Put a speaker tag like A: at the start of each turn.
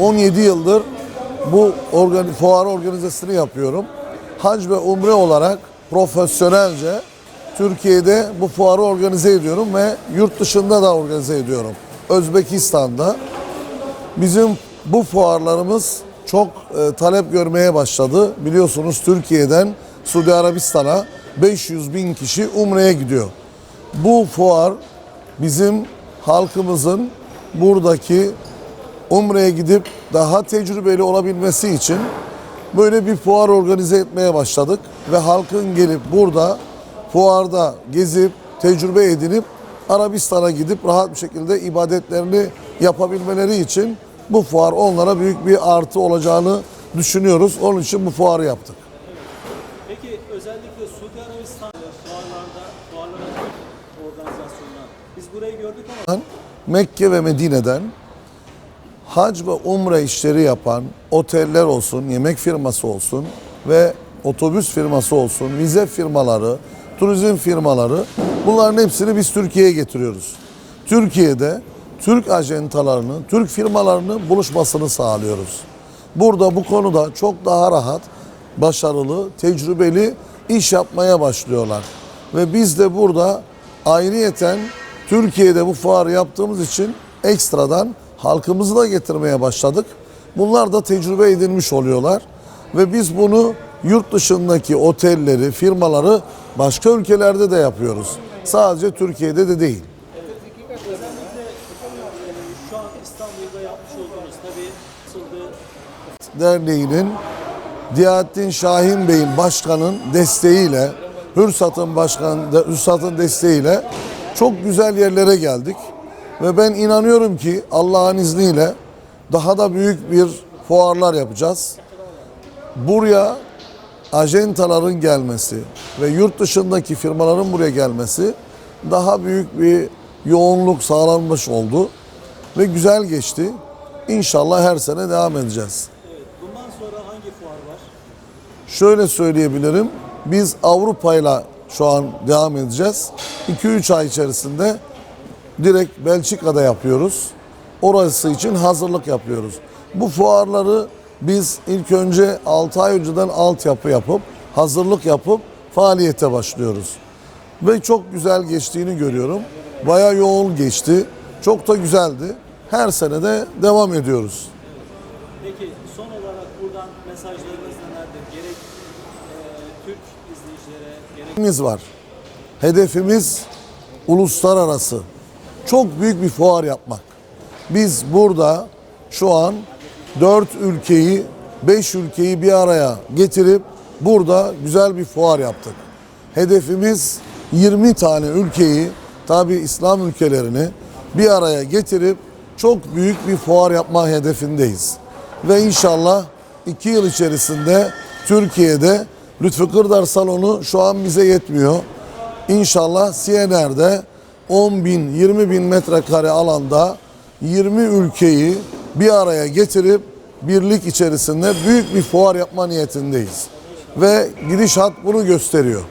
A: 17 yıldır bu organi fuar organizasyonu yapıyorum. Hac ve umre olarak profesyonelce Türkiye'de bu fuarı organize ediyorum ve yurt dışında da organize ediyorum. Özbekistan'da. Bizim bu fuarlarımız çok e, talep görmeye başladı. Biliyorsunuz Türkiye'den Suudi Arabistan'a 500 bin kişi Umre'ye gidiyor. Bu fuar bizim halkımızın buradaki Umre'ye gidip daha tecrübeli olabilmesi için böyle bir fuar organize etmeye başladık ve halkın gelip burada fuarda gezip tecrübe edinip Arabistan'a gidip rahat bir şekilde ibadetlerini yapabilmeleri için bu fuar onlara büyük bir artı olacağını düşünüyoruz. Onun için bu fuarı yaptık.
B: Peki özellikle Suudi Arabistan fuarlarda, fuarların organizasyonunda biz burayı gördük ama
A: Mekke ve Medine'den hac ve umre işleri yapan oteller olsun, yemek firması olsun ve otobüs firması olsun, vize firmaları, turizm firmaları bunların hepsini biz Türkiye'ye getiriyoruz. Türkiye'de Türk ajentalarını, Türk firmalarını buluşmasını sağlıyoruz. Burada bu konuda çok daha rahat, başarılı, tecrübeli iş yapmaya başlıyorlar. Ve biz de burada ayrıyeten Türkiye'de bu fuarı yaptığımız için ekstradan halkımızı da getirmeye başladık. Bunlar da tecrübe edinmiş oluyorlar. Ve biz bunu yurt dışındaki otelleri, firmaları başka ülkelerde de yapıyoruz. Sadece Türkiye'de de değil. Derneği'nin Diyaettin Şahin Bey'in başkanın desteğiyle, Hürsat'ın başkan, Hürsat'ın desteğiyle çok güzel yerlere geldik. Ve ben inanıyorum ki Allah'ın izniyle daha da büyük bir fuarlar yapacağız. Buraya ajentaların gelmesi ve yurt dışındaki firmaların buraya gelmesi daha büyük bir yoğunluk sağlanmış oldu ve güzel geçti. İnşallah her sene devam edeceğiz.
B: evet, bundan sonra hangi fuar var?
A: Şöyle söyleyebilirim. Biz Avrupa'yla şu an devam edeceğiz. 2-3 ay içerisinde direkt Belçika'da yapıyoruz. Orası için hazırlık yapıyoruz. Bu fuarları biz ilk önce 6 ay önceden altyapı yapıp, hazırlık yapıp faaliyete başlıyoruz. Ve çok güzel geçtiğini görüyorum. Baya yoğun geçti. Çok da güzeldi. Her sene de devam ediyoruz.
B: Peki son olarak buradan mesajlarınız nelerdir? Gerek e, Türk izleyicilere, gerek
A: var. Hedefimiz uluslararası. Çok büyük bir fuar yapmak. Biz burada şu an 4 ülkeyi, 5 ülkeyi bir araya getirip burada güzel bir fuar yaptık. Hedefimiz 20 tane ülkeyi, tabi İslam ülkelerini bir araya getirip çok büyük bir fuar yapma hedefindeyiz. Ve inşallah 2 yıl içerisinde Türkiye'de Lütfü Kırdar Salonu şu an bize yetmiyor. İnşallah CNR'de 10 bin, 20 bin metrekare alanda 20 ülkeyi bir araya getirip birlik içerisinde büyük bir fuar yapma niyetindeyiz. Ve gidişat bunu gösteriyor.